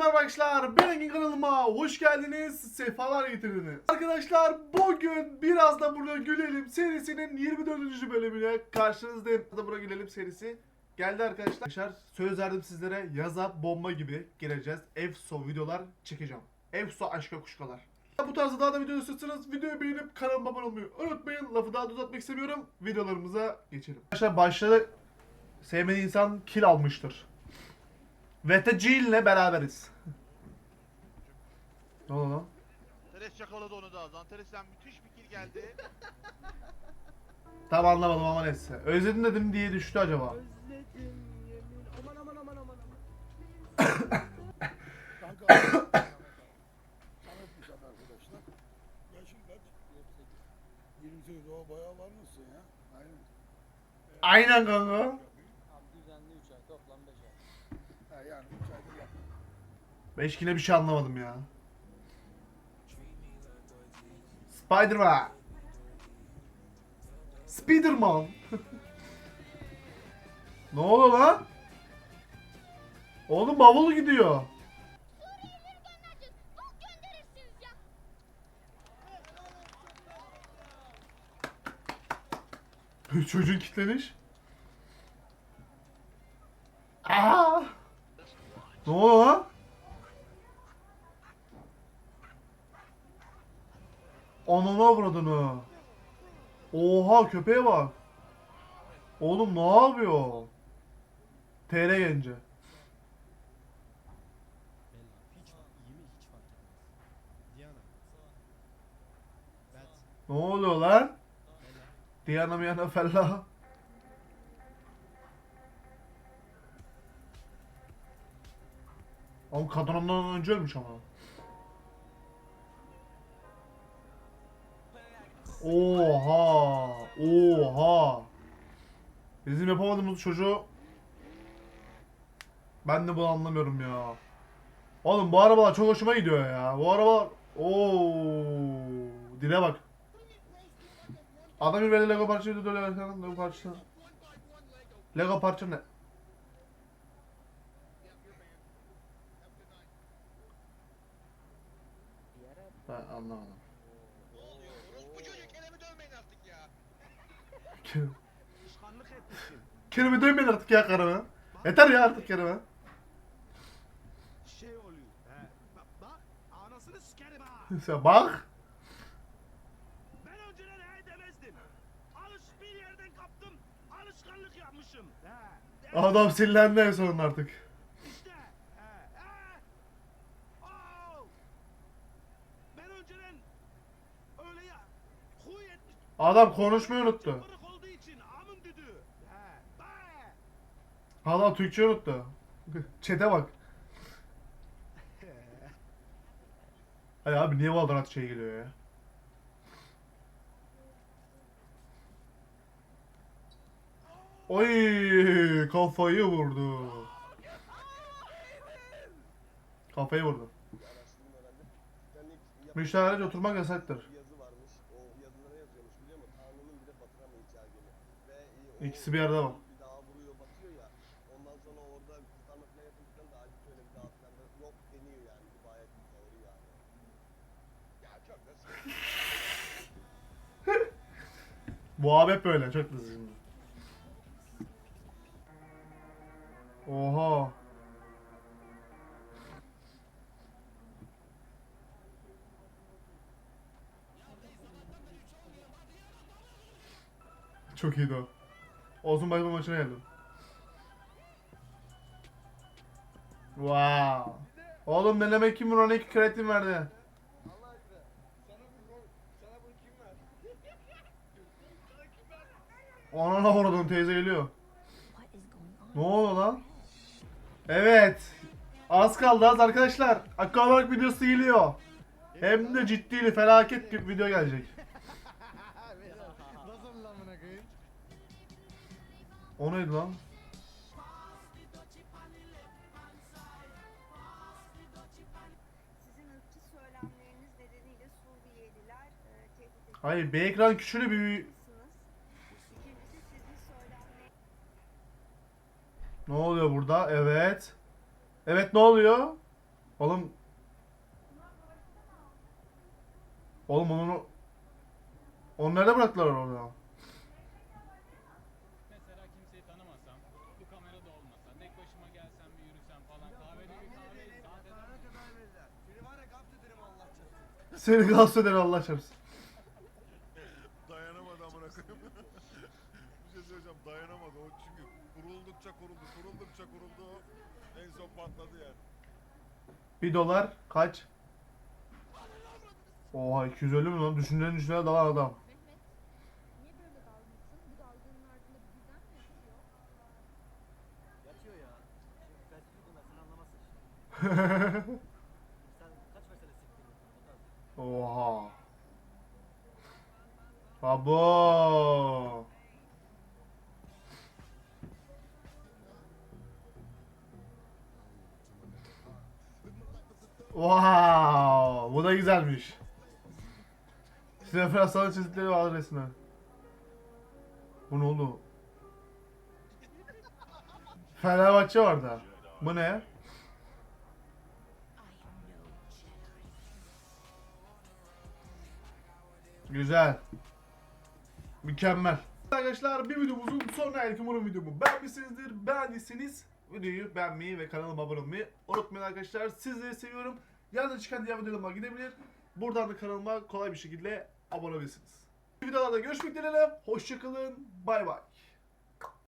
merhaba arkadaşlar. Ben Engin kanalıma hoş geldiniz. Sefalar getirdiniz. Arkadaşlar bugün biraz da burada gülelim serisinin 24. bölümüne karşınızdayım. Da burada gülelim serisi geldi arkadaşlar. Söz verdim sizlere yaza bomba gibi gireceğiz. Efso videolar çekeceğim. Efso aşka kuşkalar. Bu tarzda daha da video istiyorsanız videoyu beğenip kanalıma abone olmayı unutmayın. Lafı daha da uzatmak istemiyorum. Videolarımıza geçelim. Arkadaşlar başladı. Sevmediği insan kil almıştır. VTC ile beraberiz. ne oldu lan? Teres yakaladı onu da. Zanteres'ten müthiş bir kill geldi. Tam anlamadım ama neyse. Özledim dedim diye düştü acaba. Özledim yemin. Aman aman aman aman aman. Kanka arkadaşlar. Yaşın kaç? 28. O bayağı var mısın ya? Aynen. Aynen kanka. Abi düzenli 3 ay toplam 5 ay. Ha, yani 3 aydır yap. 5 yine bir şey anlamadım ya. Spider-Man. Spiderman. ne oluyor lan? Oğlum bavul gidiyor. Çocuğun kitleniş. Aa! Ne lan? Ananı avradını. Oha köpeğe bak. Oğlum ne yapıyor? TR. Bet. Ne oluyor lan? Diana Miana Fella. Oğlum kadın ondan önce ölmüş ama. Oha! Oha! Bizim yapamadığımız çocuğu ben de bunu anlamıyorum ya. Oğlum bu arabalar çok hoşuma gidiyor ya. Bu arabalar ooo dile bak. Adam bir böyle Lego parça Lego parça. Lego parça ne? Ben anlamadım. ne oluyor? Orospu çocuk elimi dövmeyin artık ya. Pişmanlık etmişsin. Kelime dönmeyin artık ya karıma. Yeter ya artık karıma. Şey oluyor. He. Bak, bak anasını sikerim ha. Sen bak. Ben önceden he demezdim. Alış bir yerden kaptım. Alışkanlık yapmışım. He. Adam sinirlendi en sonunda artık. İşte. He. He. Oo. Ben önceden öyle ya. Huy etmiş. Adam konuşmayı unuttu. Adam Türkçe unuttu. Çete bak. Ay abi niye Valorant şey geliyor ya? Oy kafayı vurdu. Kafayı vurdu. Müşterilerce oturmak yasaktır. Yani. Ya çok da Bu abi hep böyle çok hızlı şimdi. Oha. Çok iyiydi o. Olsun Bayram maçına geldim. Wow. Oğlum ne demek ki Muran'a iki kreatin verdi. Anana vurdun teyze geliyor. Ne oluyor lan? Evet. Az kaldı az arkadaşlar. Akvamark videosu geliyor. Hem de ciddi felaket bir video gelecek. O neydi lan? E, Hayır bir ekran küçülü bir... Ne oluyor burada? Evet. Evet ne oluyor? Oğlum. Oğlum onu onu nerede bıraktılar orada? Seni eder Allah çarpsın. Dayanamadı amına koyayım. bir şey söyleyeceğim dayanamadı o çünkü kuruldukça kuruldu kuruldukça kuruldu en son patladı yani. 1 dolar kaç? Oha 250 mi lan? Düşünen düşünene dalan adam. Mehmet, niye böyle dalgınsın? Bu dalgının ardında bir gizem mi yatıyor? Yatıyor ya. Felsefi bunlar sen anlamazsın şimdi. Sen kaç mesele siktirdin? O tarz. Oha. Abo. Wow, bu da güzelmiş. Sinefrasal çizikleri var resmen. Bu ne oldu? Fenerbahçe orada. Bu ne? Güzel. Mükemmel. Arkadaşlar bir videomuzun sonuna geldik. Umarım videomu beğenmişsinizdir. Beğendiyseniz videoyu beğenmeyi ve kanalıma abone olmayı unutmayın arkadaşlar. Sizleri seviyorum. Yarın çıkan diğer videolarıma gidebilir. Buradan da kanalıma kolay bir şekilde abone olabilirsiniz. Videolarda görüşmek dileğiyle. Hoşçakalın. Bay bay.